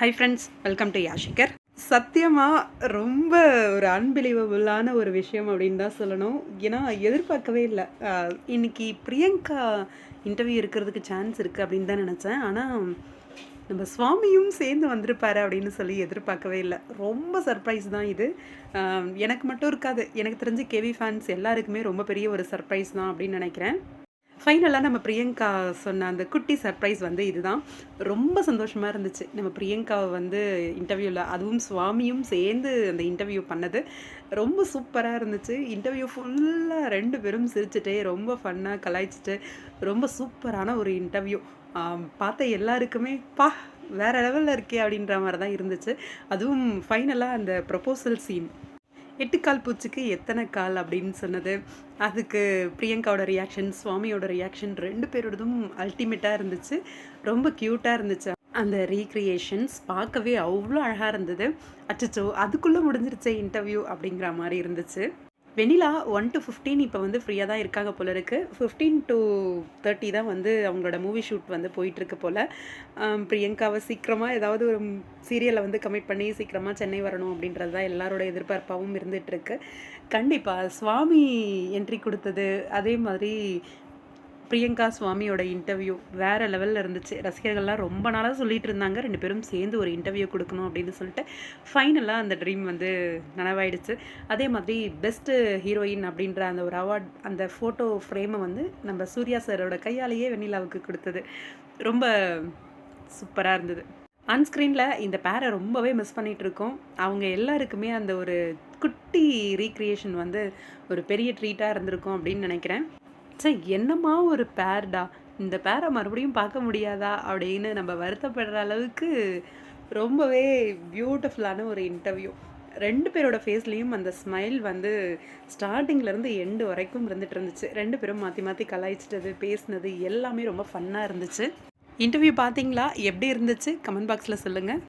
High friends welcome to யாஷிகர் சத்தியமாக ரொம்ப ஒரு அன்பிலீவபுளான ஒரு விஷயம் அப்படின்னு தான் சொல்லணும். ஏன்னா எதிர்பார்க்கவே இல்லை. இன்னைக்கு பிரியங்கா இன்டர்வியூ இருக்கிறதுக்கு சான்ஸ் இருக்குது அப்படின்னு தான் நினச்சேன். ஆனால் நம்ம சுவாமியும் சேர்ந்து வந்திருப்பார் அப்படின்னு சொல்லி எதிர்பார்க்கவே இல்லை. ரொம்ப சர்ப்ரைஸ் தான் இது. எனக்கு மட்டும் இருக்காது. எனக்கு தெரிஞ்சு கேவி ஃபேன்ஸ் எல்லாருக்குமே ரொம்ப பெரிய ஒரு சர்ப்ரைஸ் தான் அப்படின்னு நினைக்கிறேன். ஃபைனலாக நம்ம பிரியங்கா சொன்ன அந்த குட்டி சர்ப்ரைஸ் வந்து இதுதான். ரொம்ப சந்தோஷமாக இருந்துச்சு. நம்ம பிரியங்காவை வந்து இன்டர்வியூவில் அதுவும் சுவாமியும் சேர்ந்து அந்த இன்டர்வியூ பண்ணது. ரொம்ப சூப்பராக இருந்துச்சு. இன்டர்வியூ ஃபுல்லாக ரெண்டு பேரும் சிரிச்சுட்டே ரொம்ப ஃபன்னாக கலாய்ச்சிட்டு ரொம்ப சூப்பரான ஒரு இன்டர்வியூ பார்த்த எல்லாருக்குமே பா வேற லெவலில் இருக்கே அப்படின்ற மாதிரி தான் இருந்துச்சு. அதுவும் ஃபைனலாக அந்த ப்ரொபோசல் சீன் எட்டு கால் பூச்சிக்கு எத்தனை கால் அப்படின்னு சொன்னது? அதுக்கு பிரியங்காவோட ரியாக்ஷன் சுவாமியோட ரியாக்ஷன் ரெண்டு பேரோடதும் அல்டிமேட்டாக இருந்துச்சு. ரொம்ப க்யூட்டாக இருந்துச்சு. அந்த ரீக்ரியேஷன்ஸ் பார்க்கவே அவ்வளோ அழகாக இருந்தது. அச்சச்சோ அதுக்குள்ளே முடிஞ்சிருச்சே இன்டர்வியூ அப்படிங்கிற மாதிரி இருந்துச்சு. வெனிலா ஒன் டு ஃபிஃப்டீன் இப்போ வந்து ஃப்ரீயாக தான் இருக்காங்க போல இருக்குது ஃபிஃப்டீன் டு தேர்ட்டி தான் வந்து அவங்களோட மூவி ஷூட் வந்து போயிட்டுருக்கு போல். பிரியங்காவை சீக்கிரமாக ஏதாவது ஒரு சீரியலை வந்து கமிட் பண்ணி சீக்கிரமாக சென்னை வரணும் அப்படின்றது தான் எல்லாரோட எதிர்பார்ப்பாகவும் இருந்துகிட்ருக்கு கண்டிப்பாக சுவாமி என்ட்ரி கொடுத்தது அதே மாதிரி பிரியங்கா சுவாமியோட இன்டர்வியூ வேறு லெவலில் இருந்துச்சு. ரசிகர்கள்லாம் ரொம்ப நாளாக சொல்லிட்டு இருந்தாங்க. ரெண்டு பேரும் சேர்ந்து ஒரு இன்டர்வியூ கொடுக்கணும் அப்படின்னு சொல்லிட்டு ஃபைனலாக அந்த ட்ரீம் வந்து நனவாயிடுச்சு. அதே மாதிரி பெஸ்ட்டு ஹீரோயின் அப்படின்ற அந்த ஒரு அவார்ட் அந்த ஃபோட்டோ ஃப்ரேமை வந்து நம்ம சூர்யா சாரோட கையாலேயே வெண்ணிலாவுக்கு கொடுத்தது. ரொம்ப சூப்பராக இருந்தது. ஆன்ஸ்க்ரீனில் இந்த பேரை ரொம்பவே மிஸ் பண்ணிகிட்டு இருக்கோம். அவங்க எல்லாருக்குமே அந்த ஒரு குட்டி ரீக்ரியேஷன் வந்து ஒரு பெரிய ட்ரீட்டாக இருந்திருக்கும் அப்படின்னு நினைக்கிறேன். சே என்னம்மா ஒரு பேர்டா? இந்த பேரை மறுபடியும் பார்க்க முடியாதா? அப்படின்னு நம்ம வருத்தப்படுற அளவுக்கு ரொம்பவே பியூட்டிஃபுல்லான ஒரு இன்டர்வியூ ரெண்டு பேரோட ஃபேஸ்லேயும் அந்த ஸ்மைல் வந்து ஸ்டார்டிங்லேருந்து எண்டு வரைக்கும் இருந்துட்டு இருந்துச்சு. ரெண்டு பேரும் மாற்றி மாற்றி கலாய்ச்சிட்டது பேசினது எல்லாமே ரொம்ப ஃபன்னாக இருந்துச்சு. இன்டர்வியூ பார்த்தீங்களா? எப்படி இருந்துச்சு? கமெண்ட் பாக்ஸில் சொல்லுங்கள்